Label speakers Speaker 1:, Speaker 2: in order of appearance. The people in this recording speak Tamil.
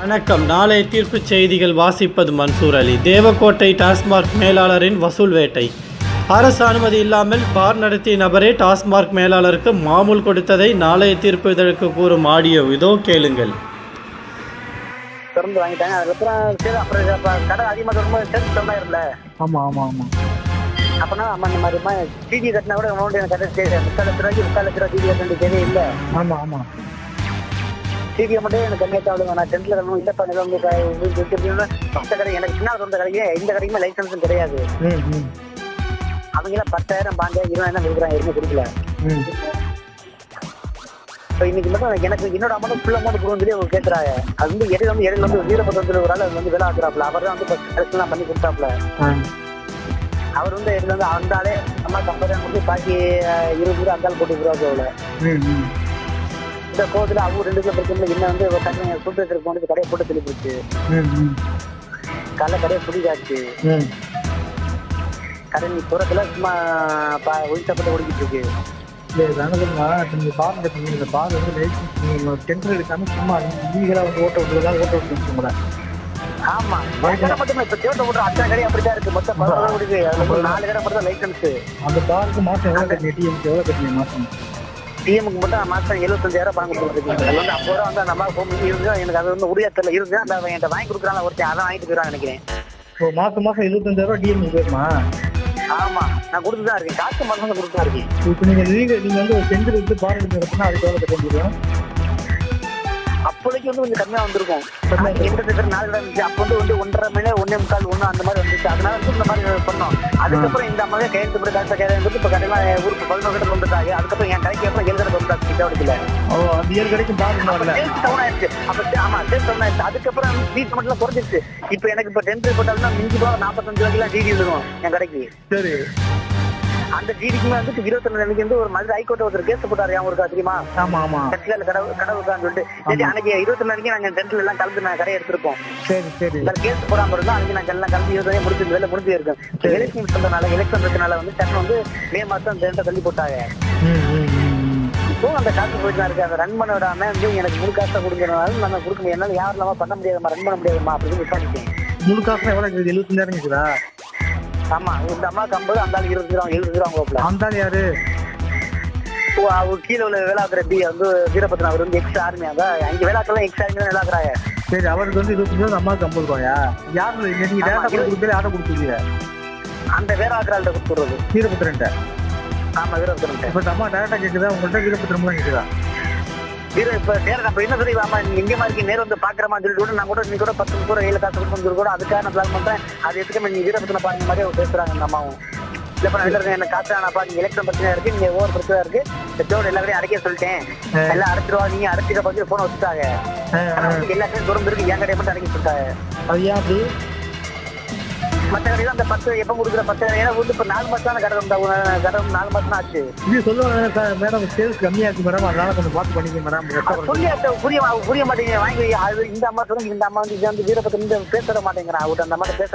Speaker 1: வணக்கம். நாளைய தீர்ப்புச் செய்திகள் வாசிப்பது மன்சூர் அலி. தேவக்கோட்டை டாஸ்மாக் மேலாளரின் வசூல் வேட்டை. அரசு அனுமதி இல்லாமல் பார் நடத்திய நபரே டாஸ்மாக் மேலாளருக்கு மாமூல் கொடுத்ததை நாளைய தீர்ப்பு இதழுக்கு கூறும் ஆடியோ இதோ கேளுங்கள்.
Speaker 2: திறந்து வாங்கிட்டாங்க. அதுக்கப்புறம் சரி அப்புறம் கடை அதிகமாக வரும்போது சேர்த்து சொன்னாயிரும்ல
Speaker 3: ஆமா ஆமா ஆமா.
Speaker 2: அப்பனா அம்மா இந்த மாதிரிமா டிடி கட்டினா கூட அமௌண்ட் எனக்கு கட்ட தேவை முக்கால் லட்ச ரூபாய்க்கு முக்கால் லட்ச ரூபா டிடி கட்ட வேண்டிய தேவையே இல்லை. டிடி மட்டும் எனக்கு கம்மியாக தேவை நான் டென்த்தில் கட்டணும் வந்து இது எப்படின்னா மற்ற கடை எனக்கு பின்னால் சொந்த கடைக்கு இந்த கடைக்குமே லைசன்ஸும் கிடையாது. அவங்களாம் பத்தாயிரம் பாஞ்சாயிரம் இருபதாயிரம் கொடுக்குறாங்க எதுவுமே கொடுக்கல. இப்போ இன்னைக்கு மட்டும் எனக்கு- என்னோட அமௌண்ட் ஃபுல் அமௌண்ட் கொடுன்னு சொல்லி அவங்க கேட்குறாங்க அது வந்து இடையில வந்து இடையில வந்து வீரபத்திரத்தில் ஒரு ஆள் அது வந்து வேலை ஆக்குறாப்புல. அவர் தான் வந்து கரெக்ட்லாம் பண்ணி கொடுத்தாப்புல.
Speaker 3: ஆ.
Speaker 2: அவர் வந்து இதுல இருந்து அந்த ஆளே அம்மா கம்பெனி கொடுத்து பாக்கி இருபது ரூபா அந்த ஆள் போட்டு விடுவாங்க அவ்வளோ இந்த கோவத்தில் அவங்க ரெண்டு பேரும் பிரச்சனை என்ன வந்து கடையை சூப்பர் போனது கடையை போட்டு தெளி போச்சு காலைல கடையை பிடிக்காச்சு. கடை நீ புறத்துல சும்மா ஒழிச்சப்பட்டு ஓடிக்கிட்டு இருக்கு. ஆமா. மட்டும் இப்ப தேவட்ட ஓட்டுற அத்தனை கடை அப்படிதான் இருக்கு. மொத்தம் ஒரு நாலு கடை மட்டும் லைசன்ஸ்
Speaker 3: அந்த பாருக்கு மாதம் எவ்வளோ கட்டிங்க டிஎம்க்கு
Speaker 2: டிஎம்க்கு மட்டும் மாசம் எழுபத்தஞ்சாயிரம் பணம் கொடுத்துருக்கீங்க அது வந்து அந்த அம்மா பண்ணி இருந்து எனக்கு அது வந்து உரியா தெரியல இருந்து அந்த என்கிட்ட வாங்கி கொடுக்குறாங்க ஒருத்தன் அதான் வாங்கிட்டு போயிடறான் நினைக்கிறேன்.
Speaker 3: இப்போ மாதம் மாதம் எழுபத்தஞ்சாயிரம் டிஎம்க்கு போயிருமா
Speaker 2: ஆமா நான் கொடுத்து தான் இருக்கேன். காசு மாசம் கொடுத்து தான் இருக்கேன்.
Speaker 3: இப்போ நீங்கள் லீகல் நீங்கள் வந்து ஒரு டெண்டர் எடுத்து பார் எடுத்து எடுத்தீங்கன்னா அதுக்கு கட்ட முடியும்?
Speaker 2: அப்போதைக்கு வந்து கொஞ்சம் கம்மியா வந்திருக்கும். அது பேர் நாலு இருந்துச்சு. அப்போ வந்து வந்து ஒன்றரை மணி ஒன்னே முக்கால் ஒன்று அந்த மாதிரி வந்துச்சு. அதனால வந்து இந்த மாதிரி பண்ணோம். அதுக்கப்புறம் இந்த அம்மாவே கையெழுத்து போட்டு காசை போட்டு இப்போ கடையெல்லாம் ஊருக்கு பதினோரு கடை வந்துட்டாங்க. அதுக்கப்புறம் என் கடைக்கு அப்புறம் ஏழு கடை வந்துட்டாங்க சிட்டாவடிக்கல
Speaker 3: ஓ அந்த ஏழு
Speaker 2: சேல்ஸ் டவுன் ஆயிடுச்சு. அப்ப ஆமா சேல்ஸ் டவுன் ஆயிடுச்சு. அதுக்கப்புறம் வீட்டு மட்டும் குறைஞ்சிருச்சு. இப்போ எனக்கு இப்போ டென்த் போட்டாலும்னா மிஞ்சி போக நாற்பத்தஞ்சு ரூபாய்க்குலாம் டிடி விழுகும் என் கடைக்கு.
Speaker 3: சரி.
Speaker 2: அந்த டிடிக்குமே வந்து இருபத்தி ரெண்டு வந்து ஒரு மதுரை ஹைகோர்ட் ஒருத்தர் கேஸ் போட்டாரு ஞாபகம் இருக்கா தெரியுமா?
Speaker 3: ஆமா ஆமா.
Speaker 2: கட்சியில கடவு கடவுக்கான்னு சொல்லிட்டு. சரி, அன்னைக்கு இருபத்தி ரெண்டு நாங்க டென்ட்ல எல்லாம் கலந்து நான் கடையை எடுத்திருப்போம்.
Speaker 3: சரி சரி.
Speaker 2: இந்த கேஸ் போடாம இருந்தா அன்னைக்கு நாங்க எல்லாம் கலந்து இருபது முடிஞ்சு வேலை முடிஞ்சு இருக்கும் எலெக்ஷன் சொல்றதுனால எலெக்ஷன் இருக்கனால வந்து டக்குனு வந்து மே மாசம் டென்ட்டை தள்ளி போட்டாங்க. இப்போ அந்த காசு போயிட்டு தான் இருக்கு. அதை ரன் பண்ண விடாம வந்து எனக்கு முழு காசை கொடுக்கறதுனால நம்ம கொடுக்க முடியாது என்னால யாரும் பண்ண முடியாதுமா ரன் பண்ண முடியாதுமா அப்படின்னு விசாரிச்சேன்
Speaker 3: முழு காசுலாம் எவ்வளோ இருக்குது? எழுபத்தஞ்சாயிரம் இருக்குதா?
Speaker 2: ஆமா இந்த அம்மாவுக்கு ஐம்பது அந்த ஆள் இருபது ரூபா எழுபது ரூபா
Speaker 3: அந்த ஆள் யாரு
Speaker 2: அவர் கீழே உள்ள வேளாக்குற பி வந்து வீரபத்ரன் அவர் வந்து எக்ஸ் ஆர்மி அதான் அங்க வேளாக்கெல்லாம் எக்ஸ் ஆர்மி தான் வேளாக்குறாங்க.
Speaker 3: சரி அவருக்கு வந்து இருபத்தஞ்சு அம்மாவுக்கு ஐம்பது ரூபாயா? யாரு நீங்க
Speaker 2: இரு-
Speaker 3: கொடுத்து யாரை கொடுத்துருக்கீங்க
Speaker 2: அந்த வேளாக்குறாள்கிட்ட கொடுத்துடுறது.
Speaker 3: வீரபுத்திரன்ட்ட
Speaker 2: ஆமா வீரபத்ரன்
Speaker 3: இப்ப அம்மா டேட்டா கேக்குதா? உங்கள்ட்ட வீரபுத்திரம் தான் கேக்குதா?
Speaker 2: வீர இப்ப நேர நம்ம என்ன சொல்லி ஆமா எங்கேயுமா இருக்கீங்க நேரம் வந்து பாக்குறமா சொல்லிட்டு நான் கூட நீ கூட பத்து நிமிஷம் கூட ஏழு காசு கொடுத்து கூட அதுக்காக நான் பிளான் பண்றேன். அது எதுக்கு நீ வீரபத்தின பாருங்க மாதிரி அவங்க அம்மாவும். இல்லப்பா நான் இருக்கேன் எனக்கு காசு ஆனாப்பா நீங்க எலெக்ஷன் பிரச்சனை இருக்கு நீங்க ஓவர் பிரச்சனை இருக்கு. பெற்றோர் எல்லா கடையும் அடைக்க சொல்லிட்டேன். எல்லாம் அடைச்சிருவா நீங்க அடைச்சிக்க பார்த்து போன வச்சுட்டாங்க. ஆனா வந்து எல்லா கடையும் திறந்து இருக்கு என் கடையை மட்டும் அடைக்க சொல்லிட்டாங்க
Speaker 3: அது ஏன் அப்படி?
Speaker 2: மற்ற கடையில அந்த பத்து எப்ப கொடுக்குற பத்து ஏன்னா வந்து இப்ப நாலு மாசம் தான் கடை நாலு மாசம் தான் ஆச்சு.
Speaker 3: இது சொல்லுவாங்க சார் மேடம் சேல்ஸ் கம்மியா இருக்கு மேடம் அதனால கொஞ்சம் பார்த்து பண்ணிக்க மேடம்
Speaker 2: சொல்லி புரிய புரிய மாட்டேங்குது. வாங்கி அது இந்த அம்மா சொல்லுங்க இந்த அம்மா வந்து இது வந்து வீரபத்திரம் பேச மாட்டேங்கிறான் அவர்கிட்ட அந்த அம்மா பேச